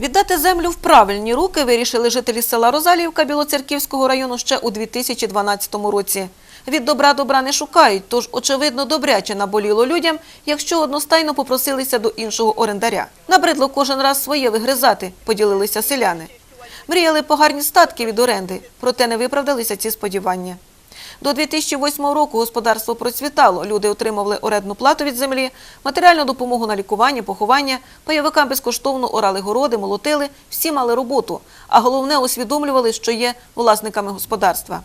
Віддати землю в правильні руки вирішили жителі села Розаліївка Білоцерківського району ще у 2012 році. Від добра добра не шукають, тож, очевидно, добряче наболіло людям, якщо одностайно попросилися до іншого орендаря. Набридло кожен раз своє вигризати, поділилися селяни. Мріяли по гарні статки від оренди, проте не виправдалися ці сподівання. До 2008 року господарство процвітало. Люди отримували орендну плату від землі, матеріальну допомогу на лікування, поховання, пайовикам безкоштовно орали городи, молотили, всі мали роботу, а головне усвідомлювали, що є власниками господарства.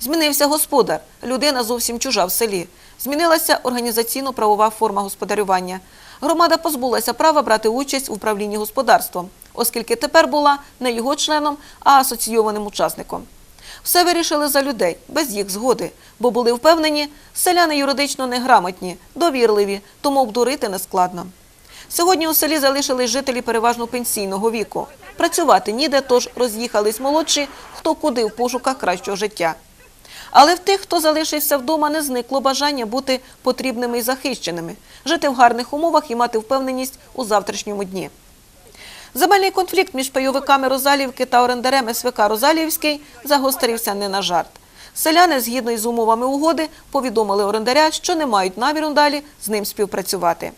Змінився господар, людина зовсім чужа в селі. Змінилася організаційно-правова форма господарювання. Громада позбулася права брати участь у управлінні господарством, оскільки тепер була не його членом, а асоційованим учасником. Все вирішили за людей, без їх згоди, бо були впевнені, селяни юридично неграмотні, довірливі, тому обдурити нескладно. Сьогодні у селі залишились жителі переважно пенсійного віку. Працювати ніде, тож роз'їхались молодші, хто куди в пошуках кращого життя. Але в тих, хто залишився вдома, не зникло бажання бути потрібними і захищеними, жити в гарних умовах і мати впевненість у завтрашньому дні. Земельний конфлікт між пайовиками Розалівки та орендарем СВК Розалівський загострився не на жарт. Селяни, згідно із умовами угоди, повідомили орендаря, що не мають наміру далі з ним співпрацювати.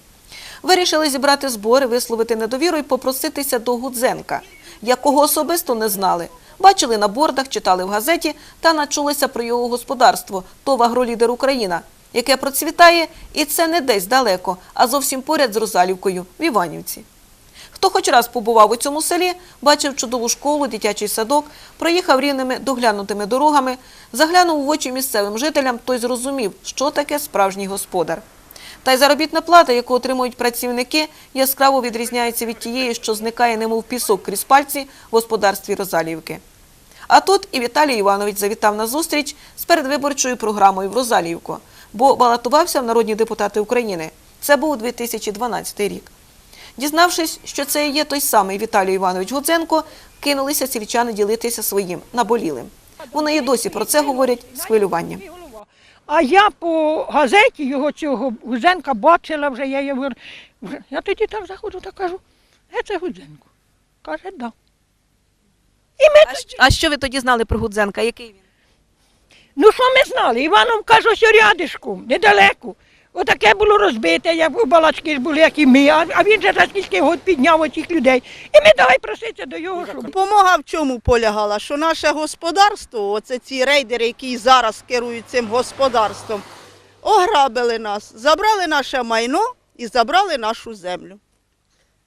Вирішили зібрати збори, висловити недовіру і попроситися до Гудзенка, якого особисто не знали. Бачили на бордах, читали в газеті та начулися про його господарство ТОВ «Агролідер Україна», яке процвітає, і це не десь далеко, а зовсім поряд з Розалівкою в Іванівці. Хто хоч раз побував у цьому селі, бачив чудову школу, дитячий садок, проїхав рівними доглянутими дорогами, заглянув в очі місцевим жителям, той зрозумів, що таке справжній господар. Та й заробітна плата, яку отримують працівники, яскраво відрізняється від тієї, що зникає немов пісок крізь пальці в господарстві Розалівки. А тут і Віталій Іванович завітав на зустріч з передвиборчою програмою в Розалівку, бо балотувався в народні депутати України. Це був 2012 рік. Дізнавшись, що це є той самий Віталій Іванович Гудзенко, кинулися сільчани ділитися своїм наболілим. Вони і досі про це говорять з хвилюванням. А я по газеті його цього Гудзенка бачила вже, я його. Я тоді так заходжу та кажу, е, це Гудзенко. Каже, да. А що ви тоді знали про Гудзенка? Який він? Ну що ми знали? Івановка ж ось рядишком, недалеко. Отаке було розбите, як у балачки були, як і ми, а, він же за скільки год підняв оцих людей. І ми давай проситися до його, щоб Допомога в чому полягала? Що наше господарство, оце ці рейдери, які зараз керують цим господарством, ограбили нас, забрали наше майно і забрали нашу землю.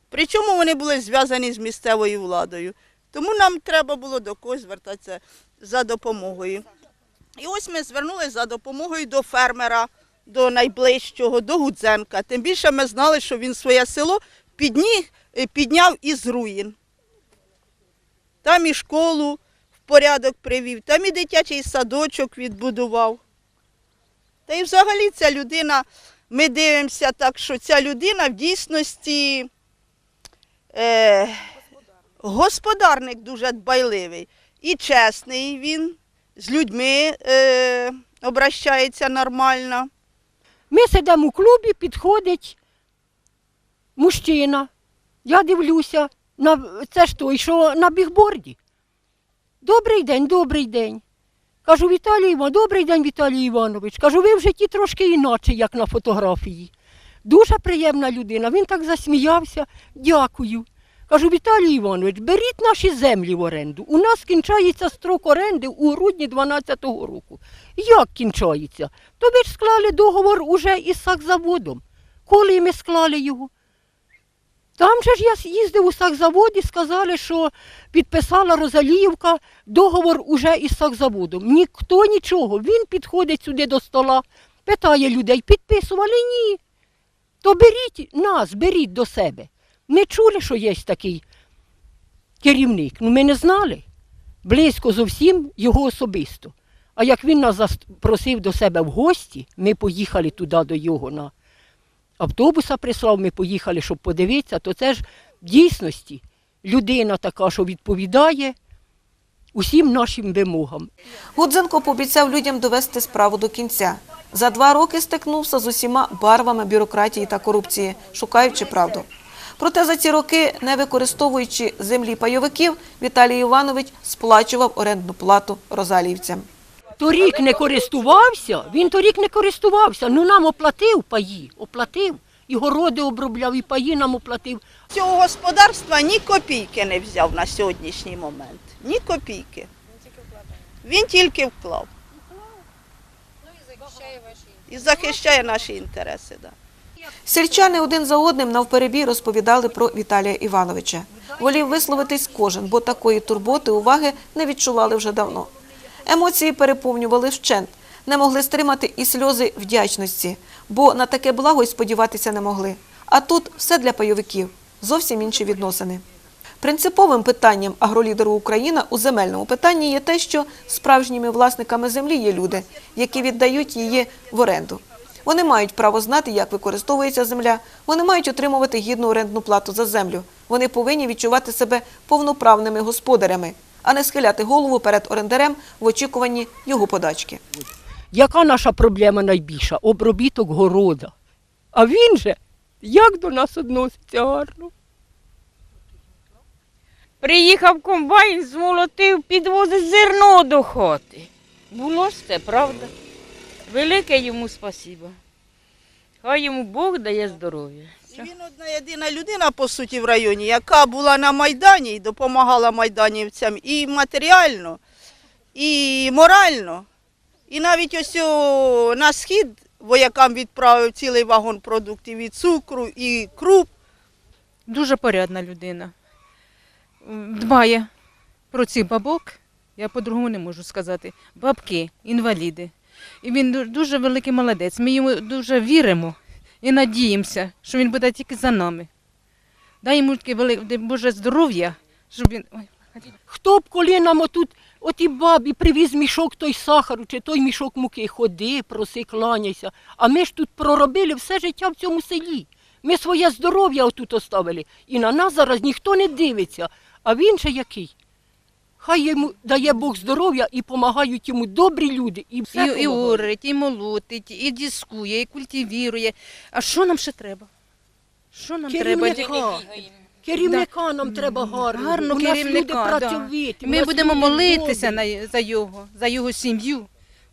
Причому вони були зв'язані з місцевою владою. Тому нам треба було до когось звертатися за допомогою. І ось ми звернулися за допомогою до фермера, до найближчого, до Гудзенка. Тим більше ми знали, що він своє село е, підняв із руїн. Там і школу в порядок привів, там і дитячий садочок відбудував. Та й взагалі ця людина, ми дивимося так, що ця людина в дійсності е, господарник дуже дбайливий. І чесний він, з людьми е, обращається нормально. Ми сидимо у клубі, підходить мужчина. Я дивлюся, на, це ж той, що на бігборді. Добрий день, добрий день. Кажу, Віталій Іванович, добрий день, Віталій Іванович. Кажу, ви в житті трошки інакше, як на фотографії. Дуже приємна людина. Він так засміявся. Дякую. Кажу, Віталій Іванович, беріть наші землі в оренду. У нас кінчається строк оренди у грудні 12-го року. Як кінчається? То ви ж склали договор уже із сакзаводом. Коли ми склали його? Там же ж я їздив у сакзаводі, сказали, що підписала Розаліївка договор уже із сакзаводом. Ніхто нічого. Він підходить сюди до стола, питає людей, підписували? Ні. То беріть нас, беріть до себе. Ми чули, що є такий керівник. Ну ми не знали. Близько зовсім його особисто. А як він нас запросив до себе в гості, ми поїхали туди до його на автобуса прислав, ми поїхали, щоб подивитися, то це ж в дійсності людина така, що відповідає усім нашим вимогам. Гудзенко пообіцяв людям довести справу до кінця. За два роки стикнувся з усіма барвами бюрократії та корупції, шукаючи правду. Проте за ці роки, не використовуючи землі пайовиків, Віталій Іванович сплачував орендну плату розаліївцям. Торік не користувався, він торік не користувався. Ну нам оплатив паї, оплатив. І городи обробляв, і паї нам оплатив. Цього господарства ні копійки не взяв на сьогоднішній момент. Ні копійки. Він тільки вклав. І захищає наші інтереси. Да. Сільчани один за одним навперебій розповідали про Віталія Івановича. Волів висловитись кожен, бо такої турботи, уваги не відчували вже давно. Емоції переповнювали вщент, не могли стримати і сльози вдячності, бо на таке благо й сподіватися не могли. А тут все для пайовиків, зовсім інші відносини. Принциповим питанням агролідеру Україна у земельному питанні є те, що справжніми власниками землі є люди, які віддають її в оренду. Вони мають право знати, як використовується земля. Вони мають отримувати гідну орендну плату за землю. Вони повинні відчувати себе повноправними господарями, а не схиляти голову перед орендарем в очікуванні його подачки. Яка наша проблема найбільша? Обробіток города. А він же як до нас відноситься гарно. Приїхав комбайн, змолотив, підвозить зерно до хати. Було ж це, правда. Велике йому спасіба. Хай йому Бог дає здоров'я. І він одна єдина людина, по суті, в районі, яка була на Майдані і допомагала майданівцям і матеріально, і морально. І навіть ось о, на схід воякам відправив цілий вагон продуктів і цукру, і круп. дуже порядна людина. Дбає про цих бабок, я по-другому не можу сказати. Бабки, інваліди. І він дуже великий молодець. Ми йому дуже віримо і надіємося, що він буде тільки за нами. Дай йому таке велике Боже здоров'я, щоб він. Хто б коли нам отут, оті бабі привіз мішок той сахару чи той мішок муки, ходи, проси, кланяйся. А ми ж тут проробили все життя в цьому селі. Ми своє здоров'я отут оставили. І на нас зараз ніхто не дивиться. А він же який? Хай йому дає Бог здоров'я і допомагають йому добрі люди. І, все І, і орить, і молотить, і дискує, і культивірує. А що нам ще треба? Що нам треба? Керівника. Керівника нам треба гарно. Гарно У нас люди керівника. Да. працьовиті. у Ми нас будемо люди молитися добрі. на, за його, за його сім'ю.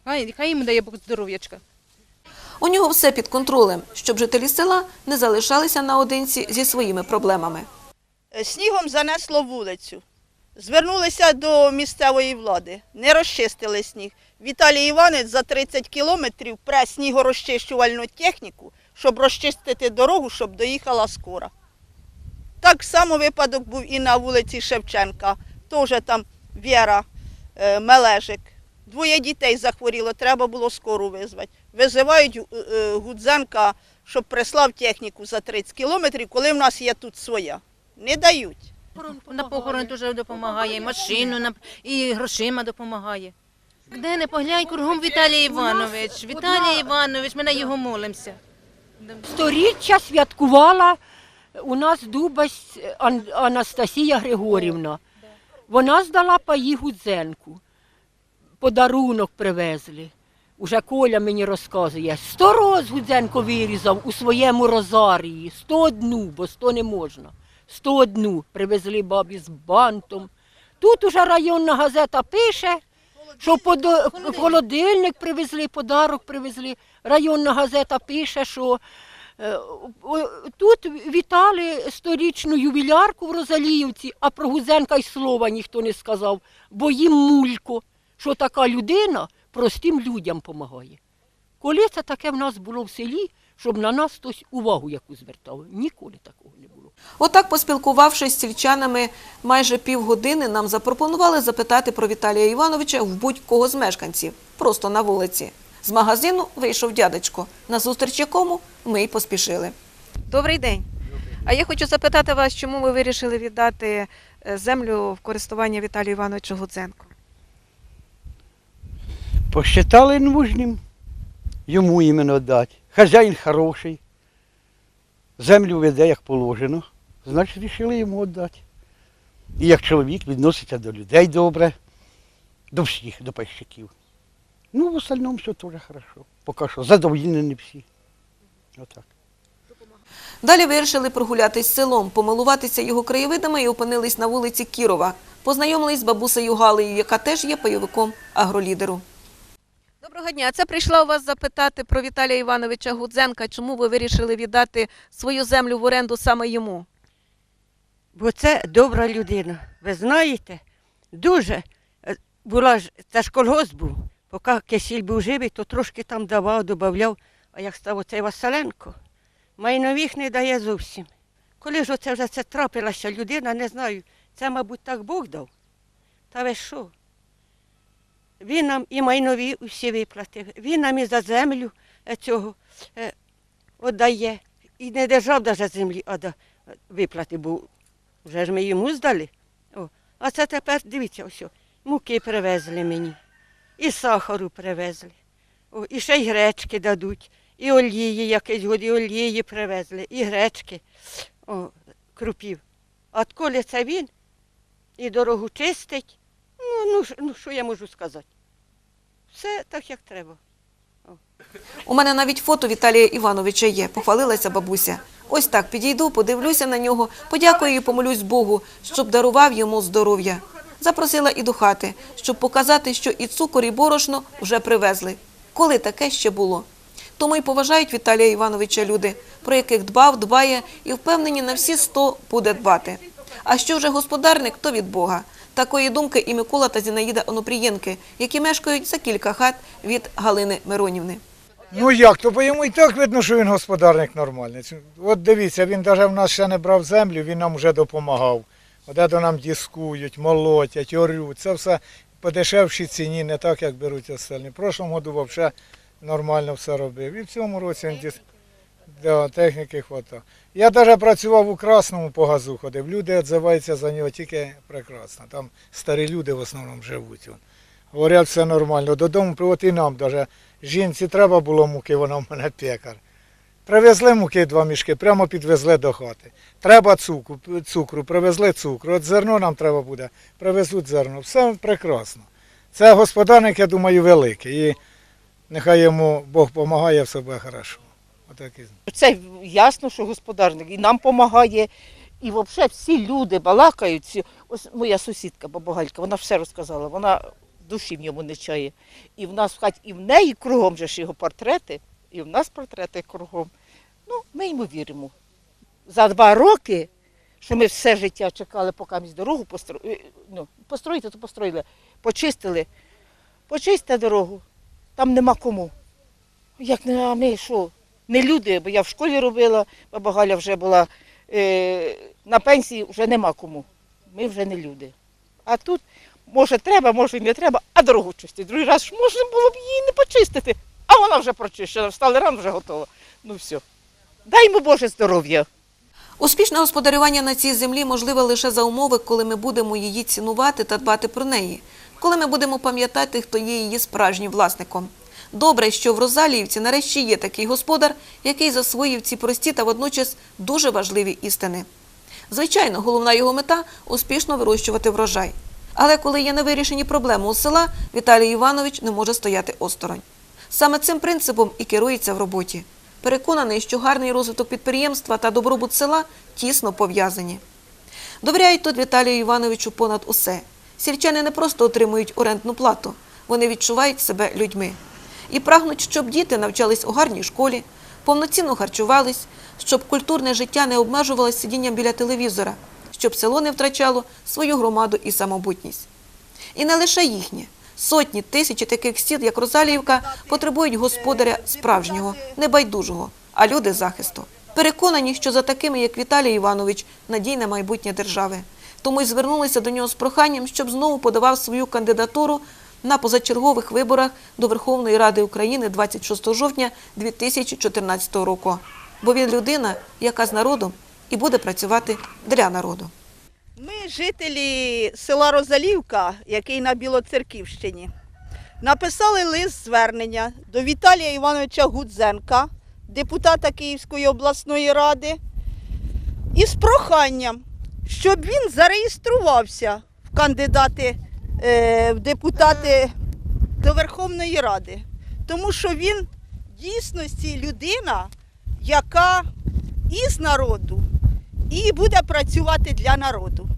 Хай, хай йому дає Бог здоров'ячка. У нього все під контролем, щоб жителі села не залишалися наодинці зі своїми проблемами. Е, Снігом занесло вулицю. Звернулися до місцевої влади, не розчистили сніг. Віталій Іванович за 30 кілометрів пре снігорозчищувальну техніку, щоб розчистити дорогу, щоб доїхала скора. Так само випадок був і на вулиці Шевченка. Теж там Віра е, Мележик. Двоє дітей захворіло, треба було скору визвати. Визивають е, е, Гудзенка, щоб прислав техніку за 30 кілометрів, коли в нас є тут своя. Не дають. На похорон дуже допомагає, і машину, на- і грошима допомагає. Де не поглянь, кругом Віталій Іванович. Віталій Іванович, ми на його молимося. Сторіччя святкувала у нас Дубась Анастасія Григорівна. Вона здала паї Гудзенку. Подарунок привезли. Уже Коля мені розказує. Сто роз Гудзенко вирізав у своєму розарії. Сто одну, бо сто не можна. Сто одну привезли бабі з бантом. Тут уже районна газета пише, що подо... холодильник привезли, подарок привезли. Районна газета пише, що е, о- тут вітали сторічну ювілярку в Розаліївці, а про Гузенка й слова ніхто не сказав, бо їм мулько, що така людина простим людям допомагає. Коли це таке в нас було в селі, щоб на нас хтось увагу яку звертав? Ніколи такого не було. Отак, поспілкувавшись з сільчанами майже півгодини, нам запропонували запитати про Віталія Івановича в будь-кого з мешканців, просто на вулиці. З магазину вийшов дядечко, на зустріч якому ми й поспішили. Добрий день. А я хочу запитати вас, чому ви вирішили віддати е, землю в користування Віталію Івановичу Гудзенку? Посчитали нужним йому іменно дати. Хазяїн хороший, землю веде як положено, значить вирішили йому віддати. І як чоловік відноситься до людей добре, до всіх, до пайщиків. Ну, в остальному все теж хорошо. Поки що задоволені всі. Отак. Далі вирішили прогулятись селом, помилуватися його краєвидами і опинились на вулиці Кірова. Познайомились з бабусею Галею, яка теж є пайовиком агролідеру. Доброго дня. Це прийшла у вас запитати про Віталія Івановича Гудзенка. Чому ви вирішили віддати свою землю в оренду саме йому? Бо це добра людина. Ви знаєте, дуже е, була ж, це ж колгосп був. Поки кисіль був живий, то трошки там давав, додавав. А як став оцей Василенко, майнових не дає зовсім. Коли ж оце вже це трапилася людина, не знаю, це, мабуть, так Бог дав. Та ви що? Він нам і майнові усі виплатив, він нам і за землю е, цього е, віддає. І не держав навіть землі, а да, виплати, бо вже ж ми йому здали. О, а це тепер, дивіться, ось, муки привезли мені, і сахару привезли, о, і ще й гречки дадуть, і олії якісь годі олії привезли, і гречки, о, крупів. А от коли це він і дорогу чистить, ну, ну, ну що я можу сказати? Все так, як треба. У мене навіть фото Віталія Івановича є, похвалилася бабуся. Ось так підійду, подивлюся на нього, подякую і помолюсь Богу, щоб дарував йому здоров'я. Запросила і до хати, щоб показати, що і цукор, і борошно вже привезли. Коли таке ще було? Тому й поважають Віталія Івановича люди, про яких дбав, дбає і впевнені на всі сто буде дбати. А що вже господарник, то від Бога. Такої думки і Микола та Зінаїда Онопрієнки, які мешкають за кілька хат від Галини Миронівни. Ну як, то йому і так видно, що він господарник нормальний. От дивіться, він навіть в нас ще не брав землю, він нам вже допомагав. От до нам дискують, молотять, орють. Це все по дешевшій ціні, не так, як беруть остальні. В прошлому году взагалі нормально все робив. І в цьому році він дис... да, техніки хватає. Я навіть працював у Красному по газу ходив. Люди відзиваються за нього тільки прекрасно. Там старі люди в основному живуть. Говорять, все нормально. Додому, от і нам навіть жінці треба було муки, вона в мене пекар. Привезли муки два мішки, прямо підвезли до хати. Треба цукру, цукру, привезли цукру. От зерно нам треба буде, привезуть зерно. Все прекрасно. Це господарник, я думаю, великий. І нехай йому Бог допомагає, все буде хорошо. Отакий. Це ясно, що господарник і нам допомагає. І взагалі всі люди балакають. Ось моя сусідка Бабагалька, вона все розказала, вона душі в ньому не чає. І в нас в хаті, і в неї кругом же ж його портрети, і в нас портрети кругом. Ну, ми йому віримо. За два роки, що ми все життя чекали, поки ми дорогу построїли, ну, построїти, то построїли, почистили, почистите дорогу, там нема кому. Як не а ми що? Не люди, бо я в школі робила, баба Галя вже була е, на пенсії, вже нема кому. Ми вже не люди. А тут, може, треба, може і не треба, а дорогу чистити. Другий раз можна було б її не почистити, а вона вже прочищена, встали рано, вже готова. Ну все. Дай йому Боже здоров'я. Успішне господарювання на цій землі можливе лише за умови, коли ми будемо її цінувати та дбати про неї, коли ми будемо пам'ятати, хто є її справжнім власником. Добре, що в Розаліївці нарешті є такий господар, який засвоїв ці прості та водночас дуже важливі істини. Звичайно, головна його мета успішно вирощувати врожай. Але коли є невирішені проблеми у села, Віталій Іванович не може стояти осторонь. Саме цим принципом і керується в роботі. Переконаний, що гарний розвиток підприємства та добробут села тісно пов'язані. Довіряють тут Віталію Івановичу понад усе. Сільчани не просто отримують орендну плату, вони відчувають себе людьми. І прагнуть, щоб діти навчались у гарній школі, повноцінно харчувались, щоб культурне життя не обмежувалося сидінням біля телевізора, щоб село не втрачало свою громаду і самобутність. І не лише їхнє. Сотні, тисячі таких сіл, як Розаліївка, потребують господаря справжнього, небайдужого, а люди захисту. Переконані, що за такими, як Віталій Іванович, надійне майбутнє держави. Тому й звернулися до нього з проханням, щоб знову подавав свою кандидатуру на позачергових виборах до Верховної Ради України 26 жовтня 2014 року. Бо він людина, яка з народом і буде працювати для народу. Ми, жителі села Розалівка, який на Білоцерківщині, написали лист звернення до Віталія Івановича Гудзенка, депутата Київської обласної ради, із проханням, щоб він зареєструвався в кандидати в депутати до Верховної Ради. Тому що він в дійсності людина, яка із народу і буде працювати для народу.